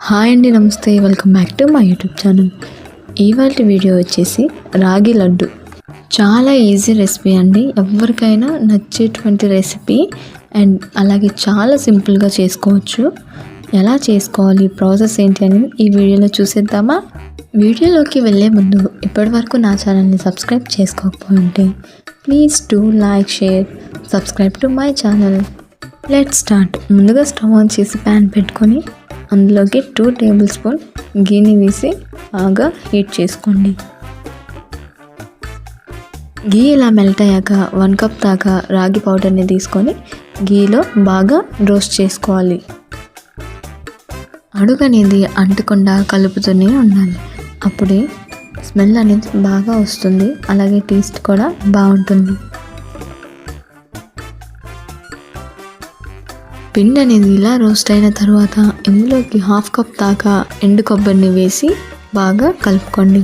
Hi అండి నమస్తే. Welcome back to my YouTube channel ఇవాళ వీడియో వచ్చేసి రాగి లడ్డు. చాలా ఈజీ రెసిపీ అండి. ఎవరికైనా నచ్చేటువంటి రెసిపీ అండ్ అలాగే చాలా సింపుల్గా చేసుకోవచ్చు. ఎలా చేసుకోవాలి ప్రాసెస్ ఏంటి అని ఈ వీడియోలో చూసేద్దామా? వీడియోలోకి వెళ్ళే ముందు ఇప్పటివరకు నా ఛానల్ని subscribe చేసుకోకపోయింటే please to like share subscribe to my channel let start ముందుగా స్టవ్ ఆన్ చేసి ప్యాన్ పెట్టుకొని అందులోకి టూ టేబుల్ స్పూన్ గీని వేసి బాగా హీట్ చేసుకోండి. గీ ఇలా మెల్ట్ అయ్యాక వన్ కప్ దాకా రాగి పౌడర్ని తీసుకొని గీలో బాగా రోస్ట్ చేసుకోవాలి. అడుగు అనేది అంటకుండా కలుపుతూనే ఉండాలి. అప్పుడే స్మెల్ అనేది బాగా వస్తుంది. అలాగే టేస్ట్ కూడా బాగుంటుంది. పిండి అనేది ఇలా రోస్ట్ అయిన తర్వాత ఇందులోకి హాఫ్ కప్ దాకా ఎండు కొబ్బరిని వేసి బాగా కలుపుకోండి.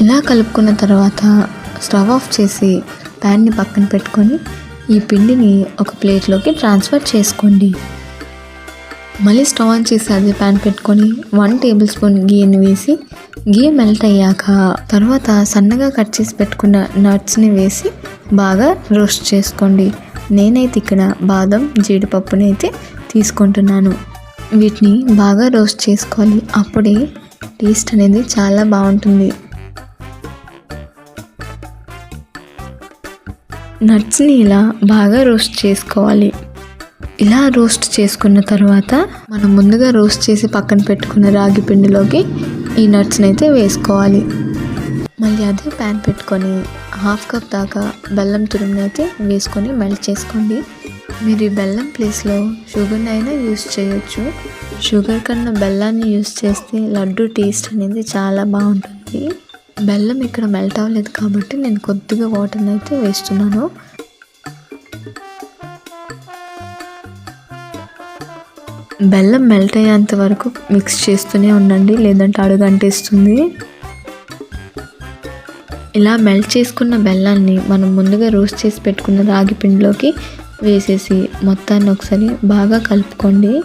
ఇలా కలుపుకున్న తర్వాత స్టవ్ ఆఫ్ చేసి ప్యాన్ని పక్కన పెట్టుకొని ఈ పిండిని ఒక ప్లేట్లోకి ట్రాన్స్ఫర్ చేసుకోండి. మళ్ళీ స్టవ్ ఆన్ చేసి అదే ప్యాన్ పెట్టుకొని వన్ టేబుల్ స్పూన్ గీని వేసి గీ మెల్ట్ అయ్యాక తర్వాత సన్నగా కట్ చేసి పెట్టుకున్న నట్స్ని వేసి బాగా రోస్ట్ చేసుకోండి. నేనైతే ఇక్కడ బాదం జీడిపప్పుని అయితే తీసుకుంటున్నాను. వీటిని బాగా రోస్ట్ చేసుకోవాలి. అప్పుడే టేస్ట్ అనేది చాలా బాగుంటుంది. నట్స్ని ఇలా బాగా రోస్ట్ చేసుకోవాలి. ఇలా రోస్ట్ చేసుకున్న తర్వాత మనం ముందుగా రోస్ట్ చేసి పక్కన పెట్టుకున్న రాగి పిండిలోకి ఈ నట్స్ని అయితే వేసుకోవాలి. మళ్ళీ అదే ప్యాన్ పెట్టుకొని హాఫ్ కప్ దాకా బెల్లం తురుముని అయితే వేసుకొని మెల్ట్ చేసుకోండి. మీరు ఈ బెల్లం ప్లేస్లో షుగర్ని అయినా యూస్ చేయొచ్చు. షుగర్ కన్నా బెల్లాన్ని యూస్ చేస్తే లడ్డు టేస్ట్ అనేది చాలా బాగుంటుంది. బెల్లం ఇక్కడ మెల్ట్ అవ్వలేదు కాబట్టి నేను కొద్దిగా వాటర్ని అయితే వేస్తున్నాను. బెల్లం మెల్ట్ అయ్యేంత వరకు మిక్స్ చేస్తూనే ఉండండి లేదంటే అడుగు అంటేస్తుంది ఇలా మెల్ట్ చేసుకున్న బెల్లాన్ని మనం ముందుగా రోస్ట్ చేసి పెట్టుకున్న రాగి పిండిలోకి వేసేసి మొత్తాన్ని ఒకసారి బాగా కలుపుకోండి.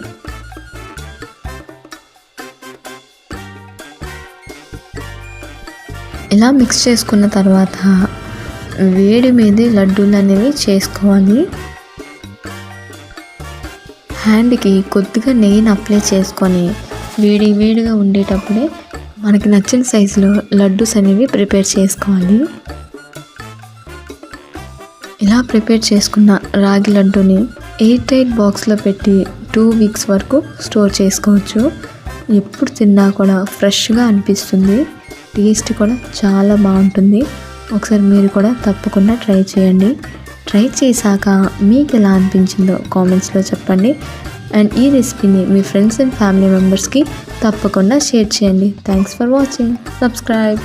ఇలా మిక్స్ చేసుకున్న తర్వాత వేడి మీద లడ్డూలు అనేవి చేసుకోవాలి. హ్యాండ్కి కొద్దిగా నెయ్యిని అప్లై చేసుకొని వేడి వేడిగా ఉండేటప్పుడే మనకి నచ్చిన సైజులో లడ్డూస్ అనేవి ప్రిపేర్ చేసుకోవాలి. ఇలా ప్రిపేర్ చేసుకున్న రాగి లడ్డూని ఎయిట్ టైట్ బాక్స్లో పెట్టి టూ వీక్స్ వరకు స్టోర్ చేసుకోవచ్చు. ఎప్పుడు తిన్నా కూడా ఫ్రెష్గా అనిపిస్తుంది. టేస్ట్ కూడా చాలా బాగుంటుంది. ఒకసారి మీరు కూడా తప్పకుండా ట్రై చేయండి. ట్రై చేశాక మీకు ఎలా అనిపించిందో కామెంట్స్లో చెప్పండి. అండ్ ఈ రెసిపీని మీ ఫ్రెండ్స్ అండ్ ఫ్యామిలీ మెంబర్స్కి తప్పకుండా షేర్ చేయండి. Thanks for watching. సబ్స్క్రైబ్.